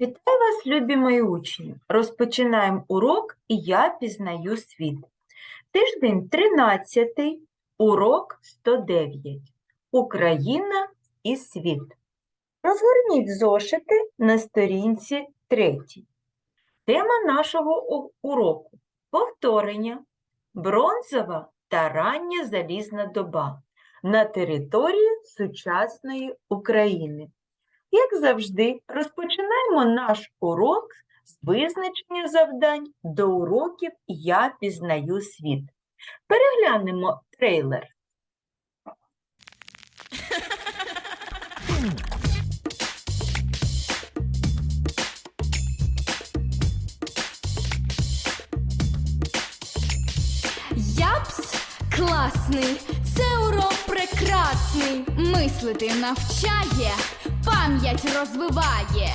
Вітаю вас, любі мої учні! Розпочинаємо урок і я пізнаю світ. Тиждень 13, урок 109. Україна і світ. Розгорніть зошити на сторінці 3. Тема нашого уроку – повторення, бронзова та рання залізна доба на території сучасної України. Як завжди, розпочинаємо наш урок з визначення завдань до уроків Я пізнаю світ. Переглянемо трейлер. Япс класний, це урок прекрасний. Мислити навчає, пам'ять розвиває.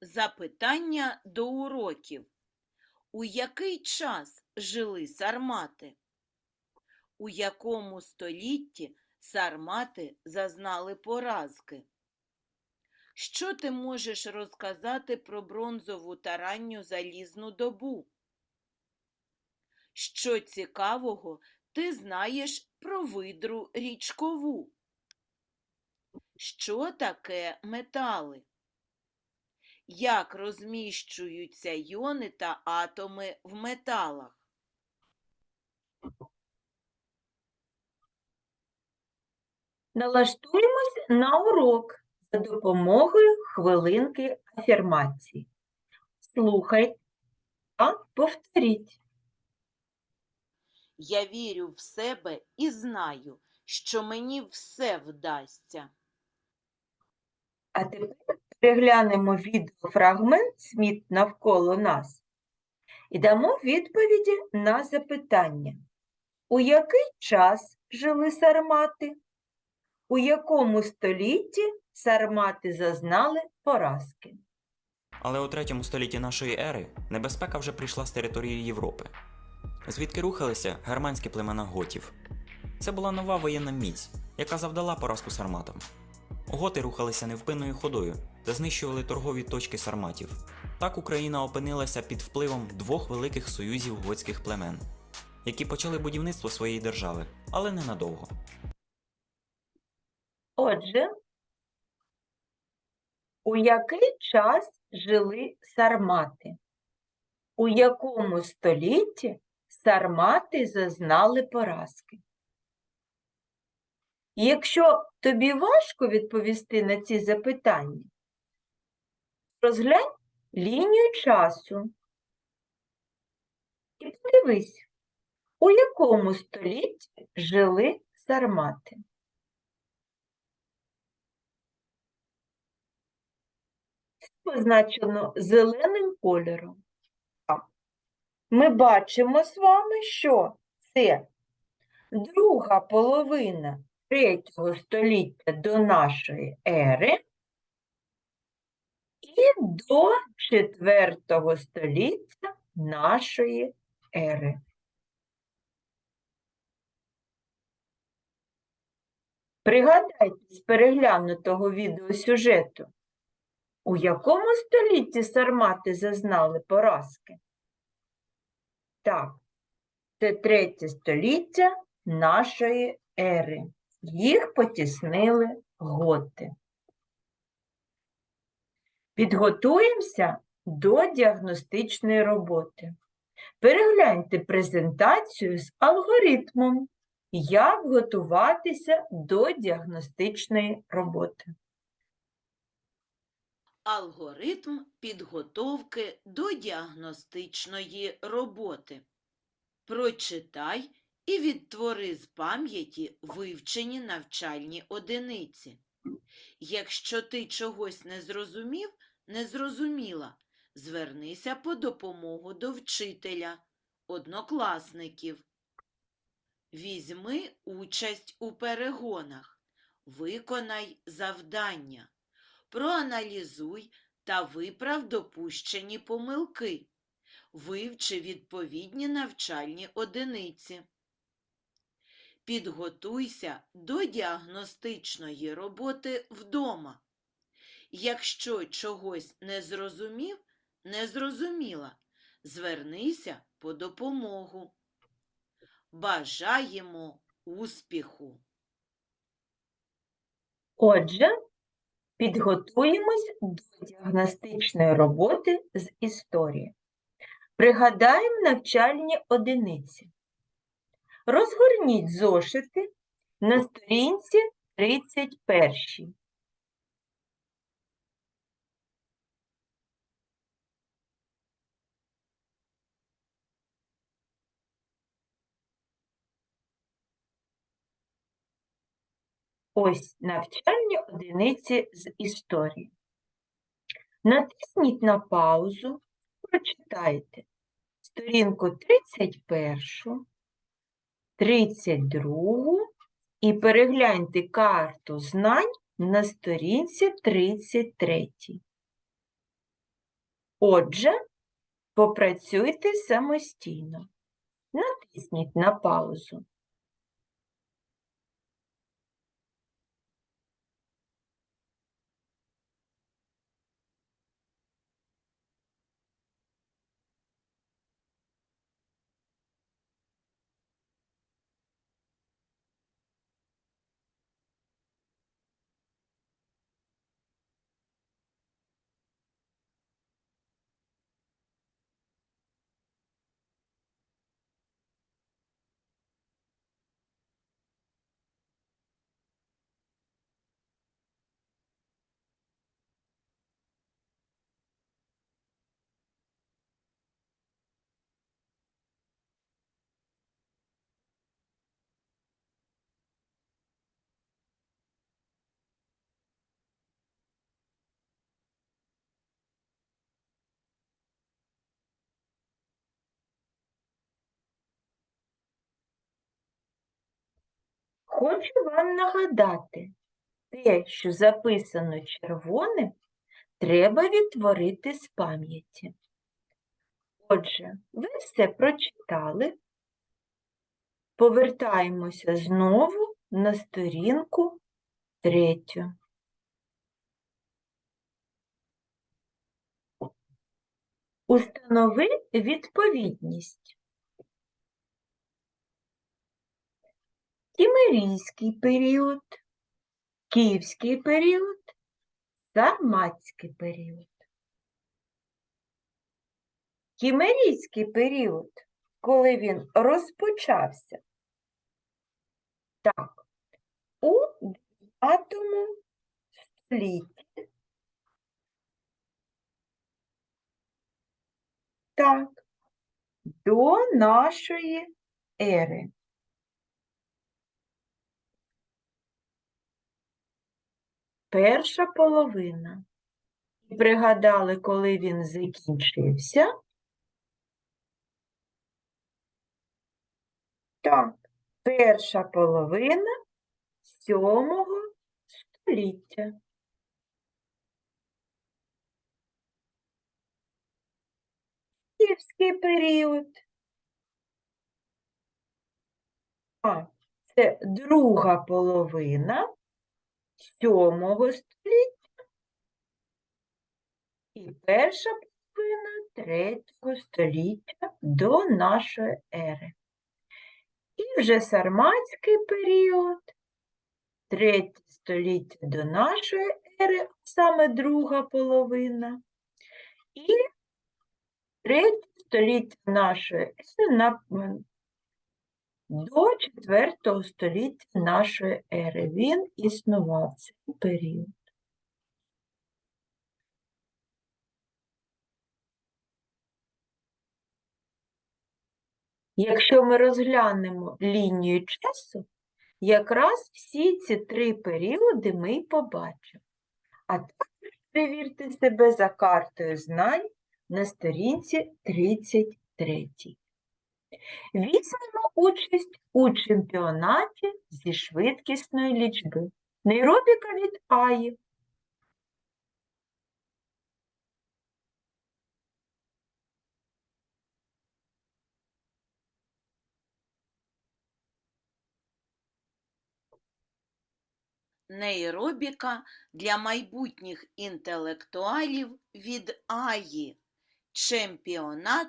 Запитання до уроків. У який час жили сармати? У якому столітті сармати зазнали поразки? Що ти можеш розказати про бронзову та ранню залізну добу? Що цікавого ти знаєш про видру річкову? Що таке метали? Як розміщуються йони та атоми в металах? Налаштуємось на урок за допомогою хвилинки афірмації. Слухайте та повторіть. Я вірю в себе і знаю, що мені все вдасться. А тепер переглянемо відеофрагмент «Сміт навколо нас» і дамо відповіді на запитання. У який час жили сармати? У якому столітті сармати зазнали поразки? Але у третьому столітті нашої ери небезпека вже прийшла з території Європи, звідки рухалися германські племена готів. Це була нова воєнна міць, яка завдала поразку сарматам. Готи рухалися невпинною ходою та знищували торгові точки сарматів. Так Україна опинилася під впливом двох великих союзів готських племен, які почали будівництво своєї держави, але ненадовго. Отже, у який час жили сармати? У якому столітті сармати зазнали поразки? Якщо тобі важко відповісти на ці запитання, розглянь лінію часу і подивись, у якому столітті жили сармати. позначено зеленим кольором. Ми бачимо з вами, що це друга половина третього століття до нашої ери і до четвертого століття нашої ери. Пригадайте з переглянутого відеосюжету, у якому столітті сармати зазнали поразки? Так, це третє століття нашої ери. Їх потіснили готи. Підготуємося до діагностичної роботи. Перегляньте презентацію з алгоритмом, як готуватися до діагностичної роботи. Алгоритм підготовки до діагностичної роботи. Прочитай і відтвори з пам'яті вивчені навчальні одиниці. Якщо ти чогось не зрозумів, не зрозуміла, звернися по допомогу до вчителя, однокласників. Візьми участь у перегонах, виконай завдання, проаналізуй та виправ допущені помилки, вивчи відповідні навчальні одиниці. Підготуйся до діагностичної роботи вдома. Якщо чогось не зрозумів, не зрозуміла, звернися по допомогу. Бажаємо успіху! Отже, підготуємось до діагностичної роботи з історії. Пригадаємо навчальні одиниці. Розгорніть зошити на сторінці 31. Ось навчальні одиниці з історії. Натисніть на паузу, прочитайте сторінку 31, 32 і перегляньте карту знань на сторінці 33. Отже, попрацюйте самостійно. Натисніть на паузу. Хочу вам нагадати, те, що записано червоним, треба відтворити з пам'яті. Отже, ви все прочитали. Повертаємося знову на сторінку третю. Установи відповідність. Кімерійський період, Київський період, Сарматський період. Кімерійський період, коли він розпочався. Так, у 9 столітті. Так, до нашої ери. Перша половина. І Пригадали, коли він закінчився. Так, перша половина сьомого століття. Київський період. А, це друга половина сьомого століття і перша половина третього століття до нашої ери. І вже сарматський період, третє століття до нашої ери, саме друга половина, і третє століття нашої ери на, до четвертого століття нашої ери. Він існував цей період. Якщо ми розглянемо лінію часу, Якраз всі ці три періоди ми й побачимо. А також перевірте себе за картою знань на сторінці 33. Візьмемо участь у чемпіонаті зі швидкісної лічби. Нейробіка від Аї. Нейробіка для майбутніх інтелектуалів від Аї. Чемпіонат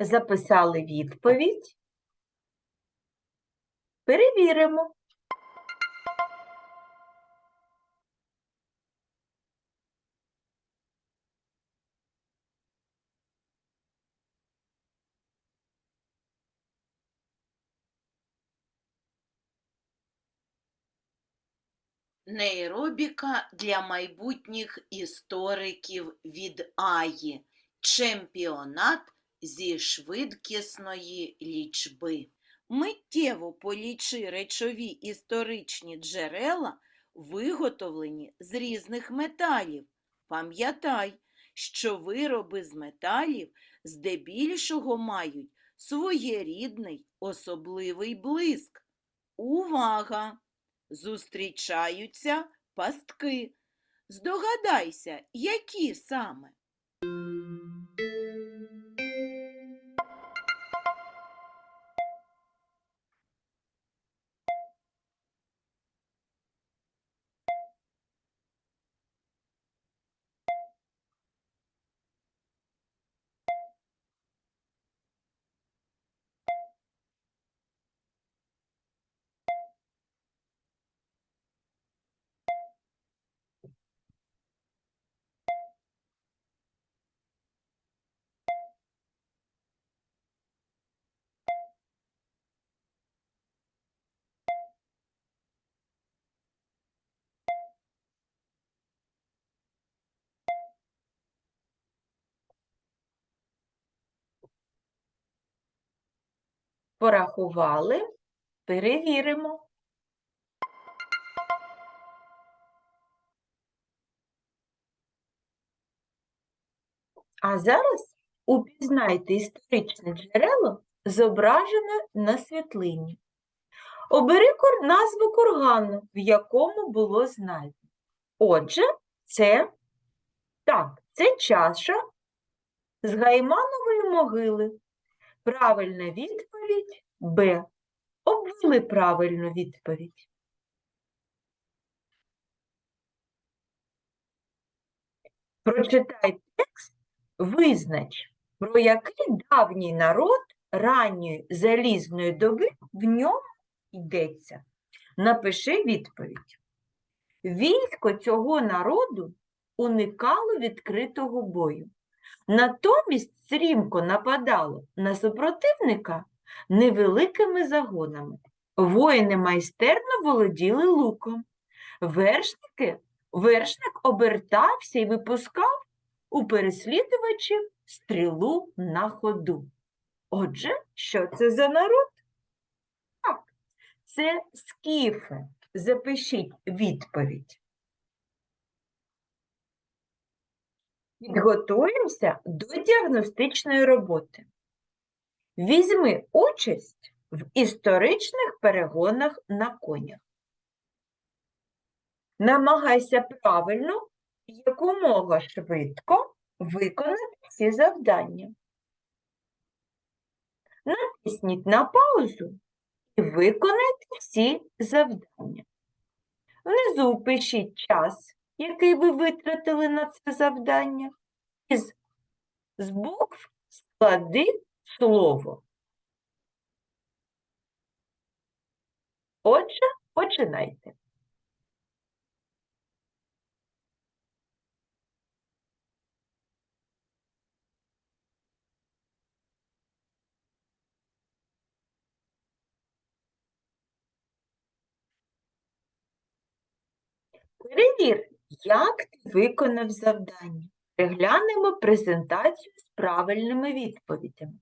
Записали відповідь. Перевіримо. Нейробіка для майбутніх істориків від Аї. Чемпіонат зі швидкісної лічби. Миттєво полічи речові історичні джерела, виготовлені з різних металів. Пам'ятай, що вироби з металів здебільшого мають своєрідний особливий блиск. Увага! Зустрічаються пастки. Здогадайся, які саме? Порахували. Перевіримо. А зараз упізнайте історичне джерело, зображене на світлині. Обери назву кургану, в якому було знайдено. Отже, це так, це чаша з гайманової могили. Правильна відповідь Б. Обвели правильну відповідь. Прочитай текст, визнач, про який давній народ ранньої залізної доби в ньому йдеться. Напиши відповідь. Військо цього народу уникало відкритого бою. Натомість стрімко нападало на супротивника невеликими загонами. Воїни майстерно володіли луком. Вершники, вершник обертався і випускав у переслідувачів стрілу на ходу. Отже, що це за народ? Так, це скіфи. Запишіть відповідь. Підготуємося до діагностичної роботи. Візьми участь в історичних перегонах на конях. Намагайся правильно якомога швидко виконати ці завдання. Натисніть на паузу і виконайте всі завдання. Внизу пишіть час, який ви витратили на це завдання, і з, з букв склади слово. Отже, починайте. Перевір, як ти виконав завдання. Переглянемо презентацію з правильними відповідями.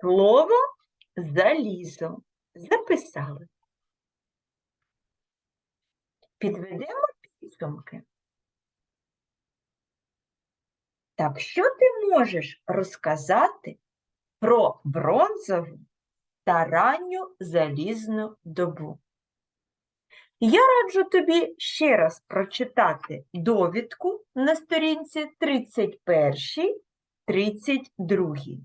Слово залізо. Записали. Підведемо підсумки. Так, що ти можеш розказати про бронзову та ранню залізну добу? Я раджу тобі ще раз прочитати довідку на сторінці 31-32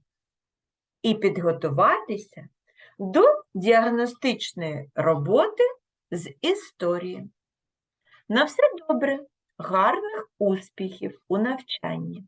і підготуватися до діагностичної роботи з історії. На все добре, гарних успіхів у навчанні!